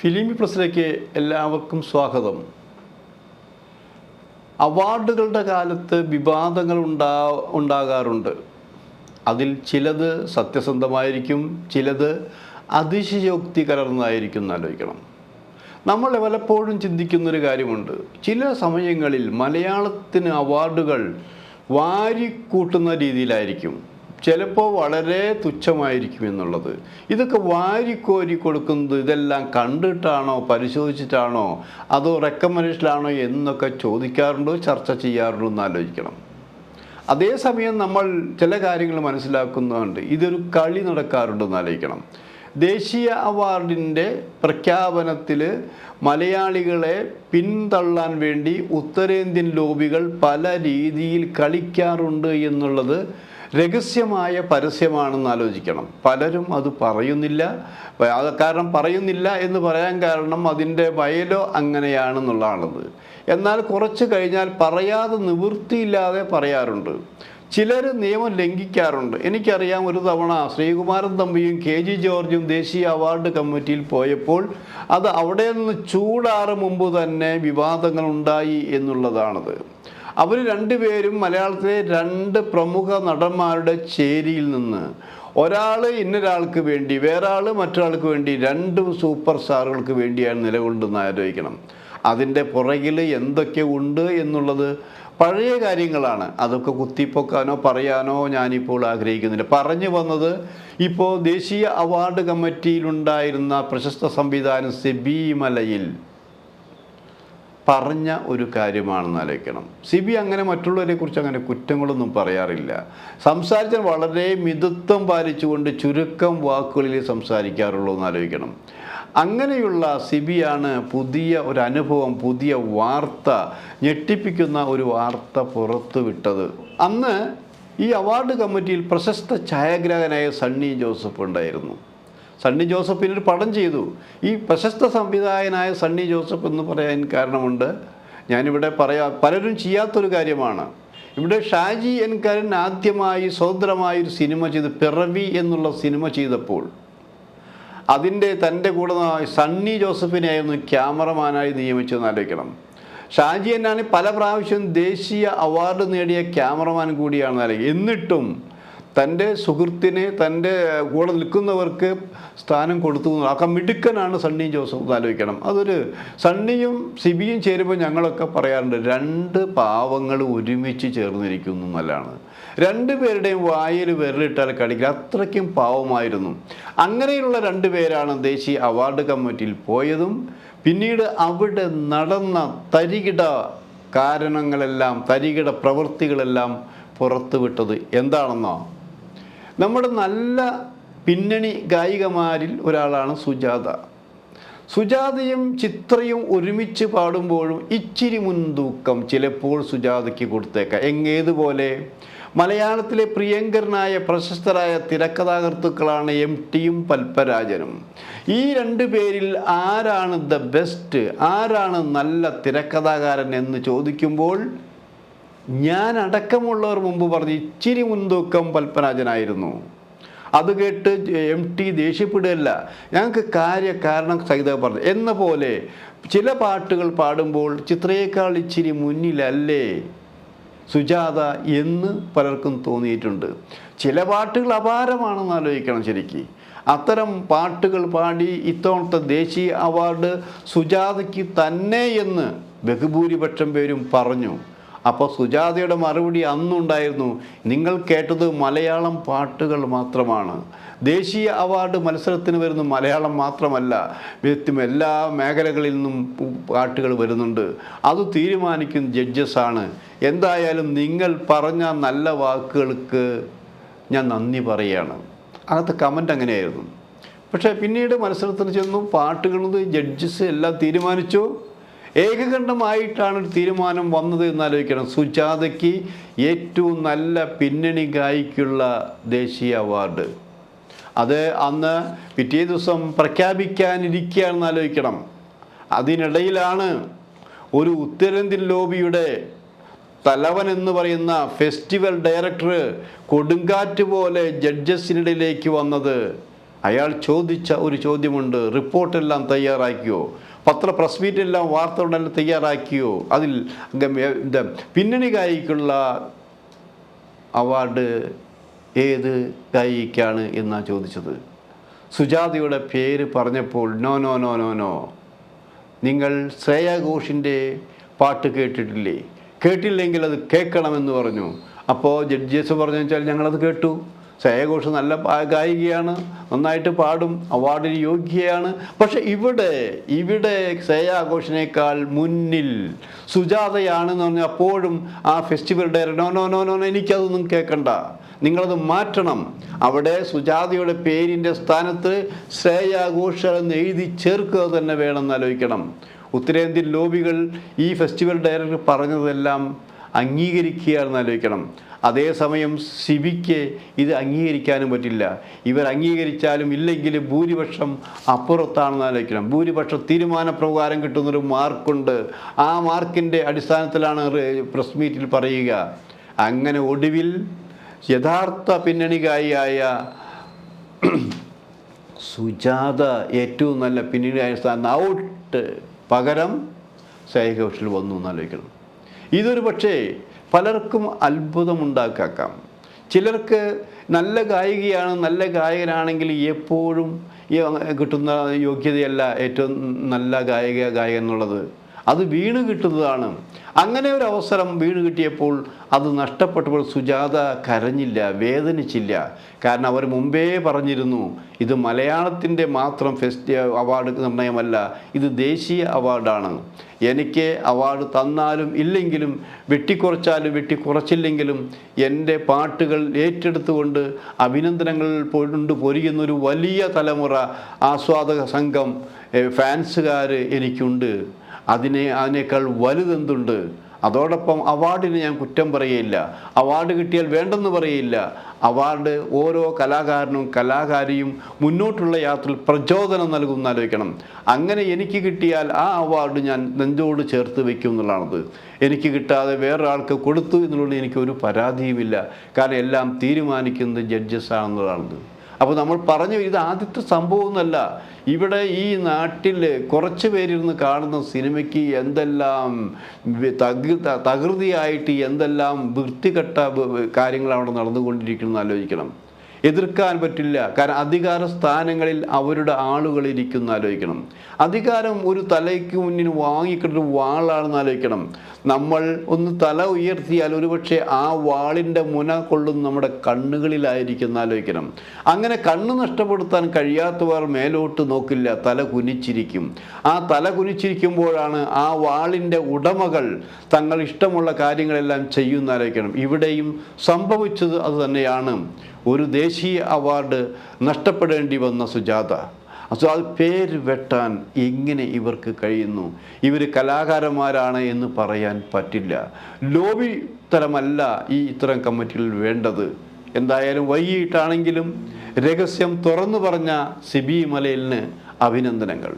ഫിലിമി പ്രസിലേക്ക് എല്ലാവർക്കും സ്വാഗതം. അവാർഡുകളുടെ കാലത്ത് വിവാദങ്ങൾ ഉണ്ടാ ഉണ്ടാകാറുണ്ട്. അതിൽ ചിലത് സത്യസന്ധമായിരിക്കും ചിലത് അതിശയോക്തി കലർന്നതായിരിക്കും എന്ന് ആലോചിക്കണം. നമ്മൾ പലപ്പോഴും ചിന്തിക്കുന്നൊരു കാര്യമുണ്ട്. ചില സമയങ്ങളിൽ മലയാളത്തിന് അവാർഡുകൾ വാരിക്കൂട്ടുന്ന രീതിയിലായിരിക്കും. ചിലപ്പോൾ വളരെ തുച്ഛമായിരിക്കും എന്നുള്ളത്. ഇതൊക്കെ വാരിക്കോരി കൊടുക്കുന്നത് ഇതെല്ലാം കണ്ടിട്ടാണോ പരിശോധിച്ചിട്ടാണോ അതോ റെക്കമെൻഡേഷനിലാണോ എന്നൊക്കെ ചോദിക്കാറുണ്ടോ ചർച്ച ചെയ്യാറുണ്ടോ എന്ന് ആലോചിക്കണം. അതേസമയം നമ്മൾ ചില കാര്യങ്ങൾ മനസ്സിലാക്കുന്നുണ്ട്. ഇതൊരു കളി നടക്കാറുണ്ടെന്ന് ആലോചിക്കണം. ദേശീയ അവാർഡിന്റെ പ്രഖ്യാപനത്തിൽ മലയാളികളെ പിന്തള്ളാൻ വേണ്ടി ഉത്തരേന്ത്യൻ ലോബികൾ പല രീതിയിൽ കളിക്കാറുണ്ട് എന്നുള്ളത് രഹസ്യമായ പരസ്യമാണെന്ന് ആലോചിക്കണം. പലരും അത് പറയുന്നില്ല. അത് കാരണം പറയുന്നില്ല എന്ന് പറയാൻ കാരണം അതിന്റെ വയലോ അങ്ങനെയാണെന്നുള്ളതാണത്. എന്നാൽ കുറച്ച് കഴിഞ്ഞാൽ പറയാതെ നിവൃത്തിയില്ലാതെ പറയാറുണ്ട്. ചിലർ നിയമം ലംഘിക്കാറുണ്ട്. എനിക്കറിയാം ഒരു തവണ ശ്രീകുമാരൻ തമ്പിയും കെ ജി ജോർജും ദേശീയ അവാർഡ് കമ്മിറ്റിയിൽ പോയപ്പോൾ അത് അവിടെ നിന്ന് ചൂടാറ് മുമ്പ് തന്നെ വിവാദങ്ങളുണ്ടായി എന്നുള്ളതാണത്. അവർ രണ്ടുപേരും മലയാളത്തിലെ രണ്ട് പ്രമുഖ നടന്മാരുടെ ചേരിയിൽ നിന്ന് ഒരാൾ ഇന്നൊരാൾക്ക് വേണ്ടി വേറെ ആൾ മറ്റൊരാൾക്ക് വേണ്ടി രണ്ട് സൂപ്പർ സ്റ്റാറുകൾക്ക് വേണ്ടിയാണ് നിലകൊണ്ടെന്ന് ആലോചിക്കണം. അതിന്റെ പുറകിൽ എന്തൊക്കെ ഉണ്ട് എന്നുള്ളത് പഴയ കാര്യങ്ങളാണ്. അതൊക്കെ കുത്തിപ്പൊക്കാനോ പറയാനോ ഞാനിപ്പോൾ ആഗ്രഹിക്കുന്നില്ല. പറഞ്ഞു വന്നത് ഇപ്പോൾ ദേശീയ അവാർഡ് കമ്മിറ്റിയിലുണ്ടായിരുന്ന പ്രശസ്ത സംവിധാനം സെബി മലയിൽ പറഞ്ഞ ഒരു കാര്യമാണെന്ന് ആലോചിക്കണം. സി ബി അങ്ങനെ മറ്റുള്ളവരെ കുറിച്ച് അങ്ങനെ കുറ്റങ്ങളൊന്നും പറയാറില്ല. സംസാരിച്ചാൽ വളരെ മിതത്വം പാലിച്ചുകൊണ്ട് ചുരുക്കം വാക്കുകളിൽ സംസാരിക്കാറുള്ളൂ എന്ന് ആലോചിക്കണം. അങ്ങനെയുള്ള സിബിയാണ് പുതിയ ഒരു അനുഭവം പുതിയ വാർത്ത ഞെട്ടിപ്പിക്കുന്ന ഒരു വാർത്ത പുറത്തുവിട്ടത് അന്ന് ഈ അവാർഡ് കമ്മിറ്റിയിൽ പ്രശസ്ത ഛായാഗ്രാഹകനായ സണ്ണി ജോസഫ് ഉണ്ടായിരുന്നു. സണ്ണി ജോസഫ് ഒരു പടം ചെയ്തു. ഈ പ്രശസ്ത സംവിധായകനായ സണ്ണി ജോസഫ് എന്ന് പറയാൻ കാരണമുണ്ട്. ഞാനിവിടെ പറയാ പലരും ചെയ്യാത്തൊരു കാര്യമാണ്. ഇവിടെ ഷാജി എൻ കരൻ ആദ്യമായി സ്വതന്ത്രമായി ഒരു സിനിമ ചെയ്ത് പിറവി എന്നുള്ള സിനിമ ചെയ്തപ്പോൾ അതിന്റെ തന്റെ കൂടെ സണ്ണി ജോസഫിനെയായിരുന്നു ക്യാമറമാനായി നിയമിച്ചതെന്ന് ആലോചിക്കണം. ഷാജി എന്നാണ് പല പ്രാവശ്യം ദേശീയ അവാർഡ് നേടിയ ക്യാമറമാൻ കൂടിയാണ് എന്നിട്ടും തന്റെ സുഹൃത്തിനെ തന്റെ കൂടെ നിൽക്കുന്നവർക്ക് സ്ഥാനം കൊടുത്തു. ആ മിടുക്കനാണ് സണ്ണിയും ജോസഫ് ആലോചിക്കണം. അതൊരു സണ്ണിയും സിബിയും ചേരുമ്പോൾ ഞങ്ങളൊക്കെ പറയാറുണ്ട് രണ്ട് പാവങ്ങൾ ഒരുമിച്ച് ചേർന്നിരിക്കുന്നു എന്നല്ലാണ്. രണ്ടുപേരുടെയും വായിൽ വിരലിട്ടാൽ കളിക്കുക അത്രയ്ക്കും പാവമായിരുന്നു. അങ്ങനെയുള്ള രണ്ട് പേരാണ് ദേശീയ അവാർഡ് കമ്മിറ്റിയിൽ പോയതും പിന്നീട് അവിടെ നടന്ന തരികിട കാരണങ്ങളെല്ലാം തരികിട പ്രവൃത്തികളെല്ലാം പുറത്തുവിട്ടത് എന്താണെന്നോ? നമ്മുടെ നല്ല പിന്നണി ഗായികമാരിൽ ഒരാളാണ് സുജാത. സുജാതയും ചിത്രയും ഒരുമിച്ച് പാടുമ്പോഴും ഇച്ചിരി മുൻതൂക്കം ചിലപ്പോൾ സുജാതയ്ക്ക് കൊടുത്തേക്കാം. എങ്ങേതുപോലെ? മലയാളത്തിലെ പ്രിയങ്കരനായ പ്രശസ്തരായ തിരക്കഥാകൃത്തുക്കളാണ് എം ടിയും പൽപ്പരാജനും ഈ രണ്ടു പേരിൽ ആരാണ് ദ ബെസ്റ്റ് ആരാണ് നല്ല തിരക്കഥാകാരൻ എന്ന് ചോദിക്കുമ്പോൾ ഞാൻ അടക്കമുള്ളവർ മുമ്പ് പറഞ്ഞ് ഇച്ചിരി മുൻതൂക്കം പത്മരാജനായിരുന്നു. അത് കേട്ട് എം ടി ദേഷ്യപ്പെടുകയല്ല. ഞങ്ങൾക്ക് കാര്യ കാരണം സഹിത പറഞ്ഞു. എന്ന പോലെ ചില പാട്ടുകൾ പാടുമ്പോൾ ചിത്രയേക്കാൾ ഇച്ചിരി മുന്നിലല്ലേ സുജാത എന്ന് പലർക്കും തോന്നിയിട്ടുണ്ട്. ചില പാട്ടുകൾ അപാരമാണെന്ന് ആലോചിക്കണം ശരിക്ക്. അത്തരം പാട്ടുകൾ പാടി ഇത്തവണത്തെ ദേശീയ അവാർഡ് സുജാതയ്ക്ക് തന്നെ എന്ന് ബഹുഭൂരിപക്ഷം പേരും പറഞ്ഞു. അപ്പോൾ സുജാതയുടെ മറുപടി അന്നുണ്ടായിരുന്നു. നിങ്ങൾ കേട്ടത് മലയാളം പാട്ടുകൾ മാത്രമാണ്. ദേശീയ അവാർഡ് മത്സരത്തിന് വരുന്ന മലയാളം മാത്രമല്ല വ്യക്തി എല്ലാ മേഖലകളിൽ നിന്നും പാട്ടുകൾ വരുന്നുണ്ട്. അത് തീരുമാനിക്കുന്ന ജഡ്ജസാണ്. എന്തായാലും നിങ്ങൾ പറഞ്ഞ നല്ല വാക്കുകൾക്ക് ഞാൻ നന്ദി പറയുകയാണ്. അകത്ത് കമന്റ് അങ്ങനെയായിരുന്നു. പക്ഷേ പിന്നീട് മത്സരത്തിന് ചെന്നു പാട്ടുകളത് ജഡ്ജസ് എല്ലാം തീരുമാനിച്ചു. ഏകകണ്ഠമായിട്ടാണ് ഒരു തീരുമാനം വന്നത് എന്നാലോചിക്കണം. സുജാതയ്ക്ക് ഏറ്റവും നല്ല പിന്നണി ഗായിക്കുള്ള ദേശീയ അവാർഡ്. അത് അന്ന് പിറ്റേ ദിവസം പ്രഖ്യാപിക്കാനിരിക്കുകയാണെന്ന് ആലോചിക്കണം. അതിനിടയിലാണ് ഒരു ഉത്തരേന്ത്യൻ ലോബിയുടെ തലവൻ എന്ന് പറയുന്ന ഫെസ്റ്റിവൽ ഡയറക്ടർ കൊടുങ്കാറ്റ് പോലെ ജഡ്ജസിനിടയിലേക്ക് വന്നത്. അയാൾ ചോദിച്ച ഒരു ചോദ്യമുണ്ട്. റിപ്പോർട്ടെല്ലാം തയ്യാറാക്കിയോ? പത്ര പ്രസ് മീറ്റെല്ലാം വാർത്തകളെല്ലാം തയ്യാറാക്കിയോ? അതിൽ പിന്നണി ഗായിക്കുള്ള അവാർഡ് ഏത് ഗായിക്കാണ് എന്നാണ് ചോദിച്ചത്? സുജാതയുടെ പേര് പറഞ്ഞപ്പോൾ no no no no no. നിങ്ങൾ ശ്രേയ ഘോഷിന്റെ പാട്ട് കേട്ടിട്ടില്ലേ? കേട്ടില്ലെങ്കിൽ അത് കേൾക്കണമെന്ന് പറഞ്ഞു. അപ്പോൾ ജഡ്ജസ് പറഞ്ഞു വെച്ചാൽ ഞങ്ങളത് കേട്ടു. ശ്രേയ ഘോഷ് നല്ല ഗായികയാണ് നന്നായിട്ട് പാടും അവാർഡിന് യോഗ്യയാണ്. പക്ഷെ ഇവിടെ ഇവിടെ ശ്രേയാഘോഷിനേക്കാൾ മുന്നിൽ സുജാതയാണെന്ന് പറഞ്ഞാൽ അപ്പോഴും ആ festival director no no no no, എനിക്കതൊന്നും കേൾക്കണ്ട. നിങ്ങളത് മാറ്റണം. അവിടെ സുജാതയുടെ പേരിന്റെ സ്ഥാനത്ത് ശ്രേയാഘോഷ എന്ന് എഴുതി ചേർക്കുക തന്നെ വേണമെന്ന് ആലോചിക്കണം. ഉത്തരേന്ത്യൻ ലോബികൾ ഈ ഫെസ്റ്റിവൽ ഡയറക്ടർ പറഞ്ഞതെല്ലാം അംഗീകരിക്കുകയാണെന്ന് ആലോചിക്കണം. അതേസമയം സിബിക്ക് ഇത് അംഗീകരിക്കാനും പറ്റില്ല. ഇവർ അംഗീകരിച്ചാലും ഇല്ലെങ്കിൽ ഭൂരിപക്ഷം അപ്പുറത്താണെന്ന് ആലോചിക്കണം. ഭൂരിപക്ഷം തീരുമാനപ്രകാരം കിട്ടുന്നൊരു മാർക്കുണ്ട്. ആ മാർക്കിന്റെ അടിസ്ഥാനത്തിലാണ് പ്രസ് മീറ്റിൽ പറയുക. അങ്ങനെ ഒടുവിൽ യഥാർത്ഥ പിന്നണികാരിയായ സുജാത ഏറ്റവും നല്ല പിന്നണി അടിസ്ഥാനം ഔട്ട് പകരം സൈഘോഷിൽ വന്നു എന്നാലോചിക്കണം ഇതൊരു പക്ഷേ പലർക്കും അത്ഭുതമുണ്ടാക്കാം. ചിലർക്ക് നല്ല ഗായികയാണ് നല്ല ഗായകനാണെങ്കിൽ എപ്പോഴും കിട്ടുന്ന യോഗ്യതയല്ല ഏറ്റവും നല്ല ഗായിക ഗായകൻ എന്നുള്ളത്. അത് വീണ് കിട്ടുന്നതാണ്. അങ്ങനെ ഒരു അവസരം വീണ് കിട്ടിയപ്പോൾ അത് നഷ്ടപ്പെട്ടപ്പോൾ സുജാത കരഞ്ഞില്ല വേദനിച്ചില്ല. കാരണം അവർ മുമ്പേ പറഞ്ഞിരുന്നു ഇത് മലയാളത്തിന്റെ മാത്രം ഫെസ്റ്റ് അവാർഡ് നിർണയമല്ല ഇത് ദേശീയ അവാർഡാണ്. എനിക്ക് അവാർഡ് തന്നാലും ഇല്ലെങ്കിലും വെട്ടിക്കുറച്ചാലും വെട്ടിക്കുറച്ചില്ലെങ്കിലും എന്റെ പാട്ടുകൾ ഏറ്റെടുത്തുകൊണ്ട് അഭിനന്ദനങ്ങൾ കൊണ്ട് പൊരിയുന്ന ഒരു വലിയ തലമുറ ആസ്വാദക സംഘം ഫാൻസുകാർ എനിക്കുണ്ട്. അതിനെ അതിനേക്കാൾ വലുതെന്തുണ്ട്? അതോടൊപ്പം അവാർഡിന് ഞാൻ കുറ്റം പറയില്ല അവാർഡ് കിട്ടിയാൽ വേണ്ടെന്ന് പറയില്ല അവാർഡ് ഓരോ കലാകാരനും കലാകാരിയും മുന്നോട്ടുള്ള യാത്രയിൽ പ്രചോദനം നൽകുമെന്ന് ആലോചിക്കണം. അങ്ങനെ എനിക്ക് കിട്ടിയാൽ ആ അവാർഡ് ഞാൻ നെഞ്ചോട് ചേർത്ത് വയ്ക്കും എന്നുള്ളതാണത്. എനിക്ക് കിട്ടാതെ വേറൊരാൾക്ക് കൊടുത്തു എന്നുള്ളത് എനിക്ക് ഒരു പരാതിയുമില്ല. കാരണം എല്ലാം തീരുമാനിക്കുന്നത് ജഡ്ജസ് ആണെന്നുള്ളതാണത് അപ്പോൾ നമ്മൾ പറഞ്ഞു ഇത് ആദ്യത്തെ സംഭവമൊന്നുമല്ല ഇവിടെ ഈ നാട്ടിൽ കുറച്ച് പേരിരുന്ന് കാണുന്ന സിനിമയ്ക്ക് എന്തെല്ലാം തകൃതിയായിട്ട് എന്തെല്ലാം വൃത്തികെട്ട കാര്യങ്ങളാണ് അവിടെ നടന്നുകൊണ്ടിരിക്കുന്നത് ആലോചിക്കണം. എതിർക്കാൻ പറ്റില്ല. കാരണം അധികാര സ്ഥാനങ്ങളിൽ അവരുടെ ആളുകൾ ഇരിക്കുന്ന ആലോചിക്കണം. അധികാരം ഒരു തലയ്ക്ക് മുന്നിൽ വാങ്ങിക്കിട്ടൊരു വാളാണെന്ന് ആലോചിക്കണം. നമ്മൾ ഒന്ന് തല ഉയർത്തിയാൽ ഒരുപക്ഷെ ആ വാളിന്റെ മുന കൊള്ളും നമ്മുടെ കണ്ണുകളിലായിരിക്കുന്ന ആലോചിക്കണം. അങ്ങനെ കണ്ണ് നഷ്ടപ്പെടുത്താൻ കഴിയാത്തവർ മേലോട്ട് നോക്കില്ല തല കുനിച്ചിരിക്കും. ആ തല കുനിച്ചിരിക്കുമ്പോഴാണ് ആ വാളിന്റെ ഉടമകൾ തങ്ങൾ ഇഷ്ടമുള്ള കാര്യങ്ങളെല്ലാം ചെയ്യുന്ന ആലോചിക്കണം. ഇവിടെയും സംഭവിച്ചത് അത് തന്നെയാണ്. ഒരു ദേശീയ അവാർഡ് നഷ്ടപ്പെടേണ്ടി വന്ന സുജാത. അപ്പോൾ അത് പേര് വെട്ടാൻ എങ്ങനെ ഇവർക്ക് കഴിയുന്നു? ഇവർ കലാകാരന്മാരാണ് എന്ന് പറയാൻ പറ്റില്ല. ലോബി തരമല്ല ഈ ഇത്തരം കമ്മിറ്റികൾ വേണ്ടത്. എന്തായാലും വൈകിട്ടാണെങ്കിലും രഹസ്യം തുറന്നു പറഞ്ഞ സിബി മലയിലിന് അഭിനന്ദനങ്ങൾ.